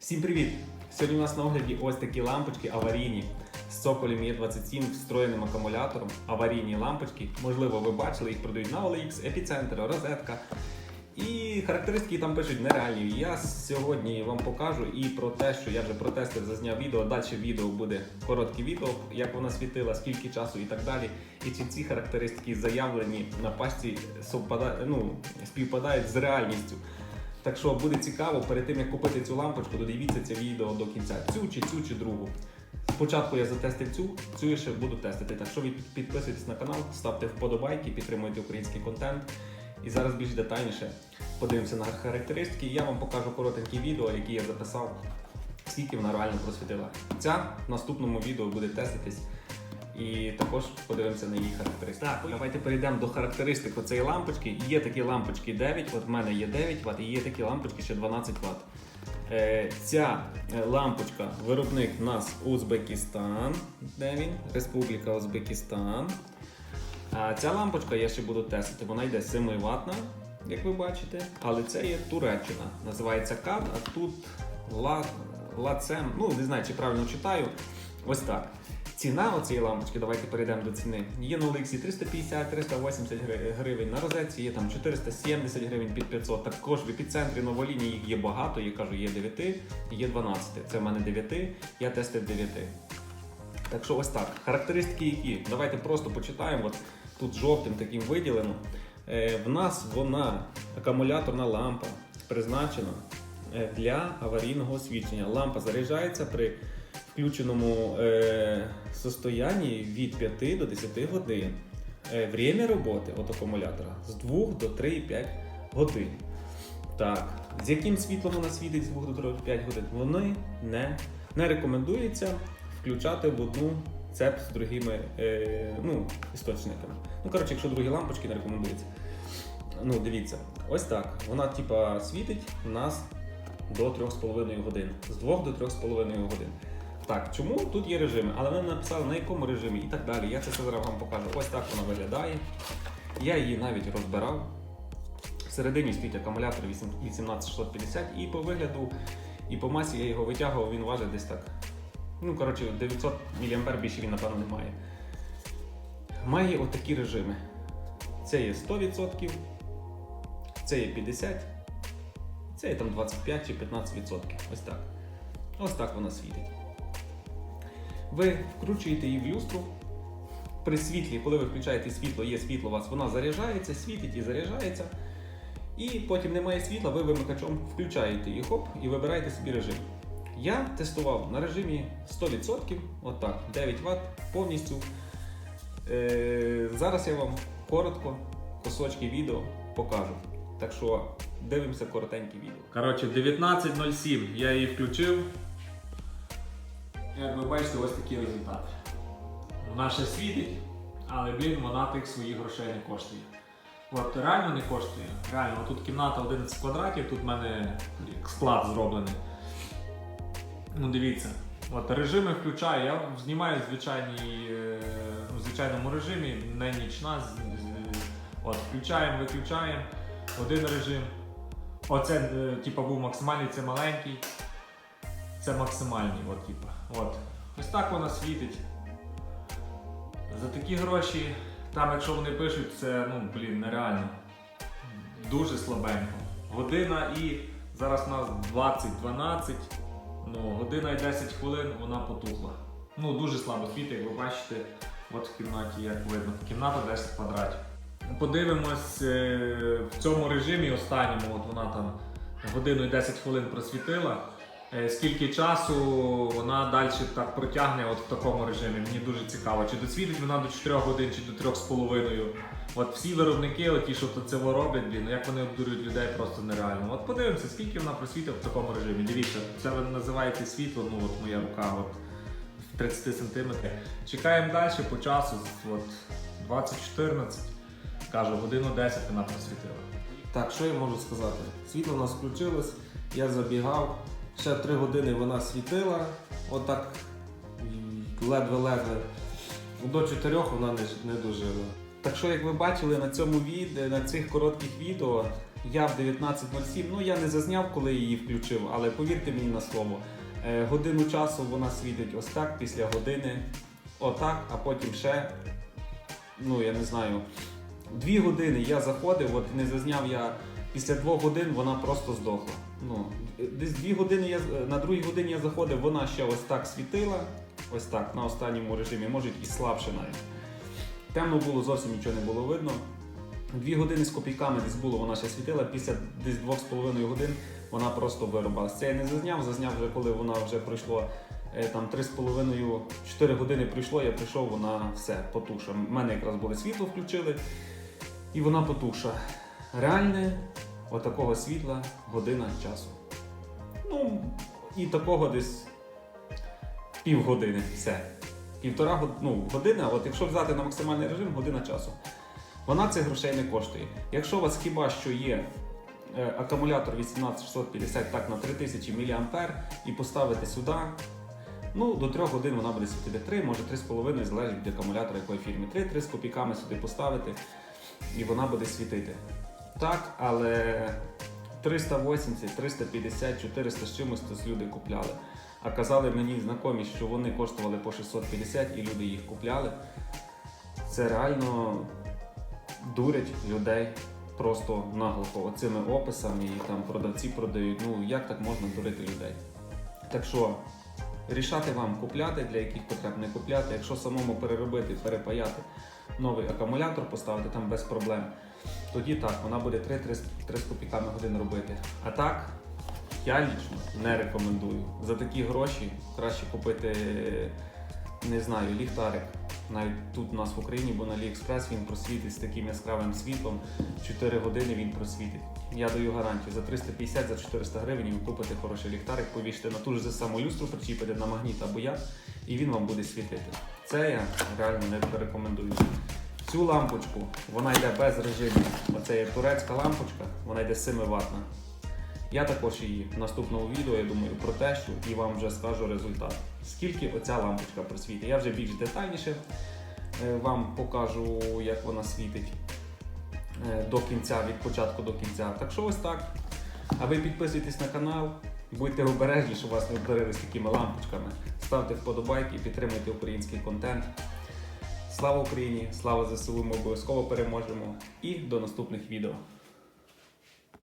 Всім привіт! Сьогодні у нас на огляді ось такі лампочки аварійні з цоколем Е27 встроєним акумулятором. Аварійні лампочки. Можливо, ви бачили, їх продають на OLX, епіцентр, розетка. І характеристики там пишуть нереальні. Я сьогодні вам покажу і про те, що я вже протестив, зазняв відео. Далі відео буде коротке відео, як вона світила, скільки часу і так далі. І чи ці характеристики заявлені на пасті ну, співпадають з реальністю. Так що буде цікаво, перед тим як купити цю лампочку, додивіться це відео до кінця. Цю чи цю чи другу. Спочатку я затестив цю, цю я ще буду тестити. Так що ви підписуйтесь на канал, ставте вподобайки, підтримуйте український контент. І зараз більш детальніше подивимося на характеристики. Я вам покажу коротенькі відео, які я записав, скільки вона реально просвітила. Ця в наступному відео буде теститись. І також подивимося на її характеристики. Так, давайте перейдемо до характеристик цієї лампочки. Є такі лампочки 9, от в мене є 9 Вт, і є такі лампочки ще 12 Вт. Е, ця е, лампочка, виробник у нас Узбекистан, де він? Республіка Узбекистан. А ця лампочка я ще буду тестити. Вона йде 7 ватна, як ви бачите. Але це є Туреччина. Називається CAD, а тут Ла- Лацем. Ну, не знаю, чи правильно читаю. Ось так. Ціна оцієї лампочки, давайте перейдемо до ціни. Є на OLX 350-380 гривень, на розетці є там 470 гривень під 500. Також в епіцентрі новолінії їх є багато, я кажу, є 9, є 12. Це в мене 9, я тестив 9. Так що ось так. Характеристики які? Давайте просто почитаємо. От тут жовтим таким виділено. Е, в нас вона акумуляторна лампа призначена е, для аварійного освітлення. Лампа заряджається при включеному е, состоянні від 5 до 10 годин. Е, роботи от акумулятора з 2 до 3,5 годин. Так, з яким світлом вона світить з 2 до 3,5 годин? Вони не, не рекомендується включати в одну цеп з другими е, ну, істочниками. Ну, коротше, якщо другі лампочки не рекомендується. Ну, дивіться, ось так. Вона, типа, світить у нас до 3,5 годин. З 2 до 3,5 годин. Так, чому тут є режими? Але вони написали на якому режимі і так далі. Я це все зараз вам покажу. Ось так вона виглядає. Я її навіть розбирав. Всередині стоїть акумулятор 18650 і по вигляду, і по масі я його витягував, він важить десь так. Ну, коротше, 900 мА більше він, напевно, не має. Має отакі режими. Це є 100%, це є 50%, це є там 25 чи 15%. Ось так. Ось так вона світить. Ви вкручуєте її в люстру. При світлі, коли ви включаєте світло, є світло у вас, вона заряджається, світить і заряджається. І потім немає світла, ви вимикачом включаєте її хоп і вибираєте собі режим. Я тестував на режимі 100%, отак, 9 Вт повністю. Е, зараз я вам коротко кусочки відео покажу. Так що дивимося коротеньке відео. Коротше, 19.07 я її включив. Як ви бачите, ось такий результат. Вона ще світить, але блін, вона тих своїх грошей не коштує. От реально не коштує. Реально, тут кімната 11 квадратів, тут в мене склад зроблений. Ну дивіться, от режими включаю, я знімаю в е, звичайному режимі, не нічна. От, включаємо, виключаємо один режим. Оце, е, типа, був максимальний, це маленький. Це максимальний, от, типа. От. Ось так вона світить. За такі гроші, там, якщо вони пишуть, це ну, блін, нереально. Дуже слабенько. Година і зараз у нас 20-12. Ну, година і 10 хвилин вона потухла. Ну, дуже слабо світить, як ви бачите, от в кімнаті, як видно. Кімната 10 квадратів. Подивимось е, в цьому режимі останньому, от вона там годину і 10 хвилин просвітила. Е, Скільки часу вона далі так протягне от в такому режимі? Мені дуже цікаво. Чи досвітить вона до 4 годин, чи до 3,5. От всі виробники, от ті, що це роблять, блін, ну як вони обдурюють людей, просто нереально. От подивимося, скільки вона просвітить в такому режимі. Дивіться, це ви називаєте світло, ну от моя рука от в 30 см. Чекаємо далі по часу, от 20.14. Кажу, годину 10 вона просвітила. Так, що я можу сказати? Світло у нас включилось, я забігав, ще 3 години вона світила, отак ледве-ледве. До 4 вона не, не дожила. Так що, як ви бачили на цьому відео, на цих коротких відео, Я в 19.07, ну я не зазняв, коли її включив, але повірте мені на слово. е, Годину часу вона світить ось так, після години отак, а потім ще, ну я не знаю, дві години я заходив, от не зазняв я після двох годин вона просто здохла. Ну, десь дві години я на другій годині я заходив, вона ще ось так світила, ось так, на останньому режимі, може і слабше навіть. Темно було, зовсім нічого не було видно. Дві години з копійками десь було, вона ще світила, після десь двох з половиною годин вона просто вирубалась. Це я не зазняв, зазняв вже коли вона вже пройшло е, там 3,5-4 години пройшло, я прийшов, вона все потуша. У мене якраз було світло включили, і вона потуша. Реальне отакого світла година часу. Ну, і такого десь півгодини. Все. Півтора ну, години, от якщо взяти на максимальний режим, година часу. Вона цих грошей не коштує. Якщо у вас хіба що є е, акумулятор 18650 так на 3000 мА і поставити сюди, ну до 3 годин вона буде світити 3, може 3,5, залежить від акумулятора якої фірми. 3-3 з копійками сюди поставити і вона буде світити. Так, але 380, 350, 400 з чимось люди купляли. А казали мені знайомі, що вони коштували по 650 і люди їх купляли. Це реально дурять людей просто наглухо оцими описами і там продавці продають. Ну як так можна дурити людей? Так що рішати вам купляти, для яких потреб не купляти. Якщо самому переробити, перепаяти новий акумулятор, поставити там без проблем, тоді так, вона буде 3-3 з копійками годин робити. А так, я лічно не рекомендую. За такі гроші краще купити, не знаю, ліхтарик. Навіть тут у нас в Україні, бо на AliExpress він просвітить з таким яскравим світлом. 4 години він просвітить. Я даю гарантію за 350 за 400 гривень ви купите хороший ліхтарик, повісите на ту ж саму люстру, причіпите на магніт або як, і він вам буде світити. Це я реально не рекомендую. Цю лампочку вона йде без режиму. Оце є турецька лампочка, вона йде 7 ватна. Я також її в наступному відео, я думаю, протещу і вам вже скажу результат. Скільки оця лампочка просвітить. Я вже більш детальніше е, вам покажу, як вона світить е, до кінця, від початку до кінця. Так що ось так. А ви підписуйтесь на канал, будьте обережні, щоб вас не вдарили з такими лампочками. Ставте вподобайки, підтримуйте український контент. Слава Україні! Слава ЗСУ! Ми обов'язково переможемо! І до наступних відео.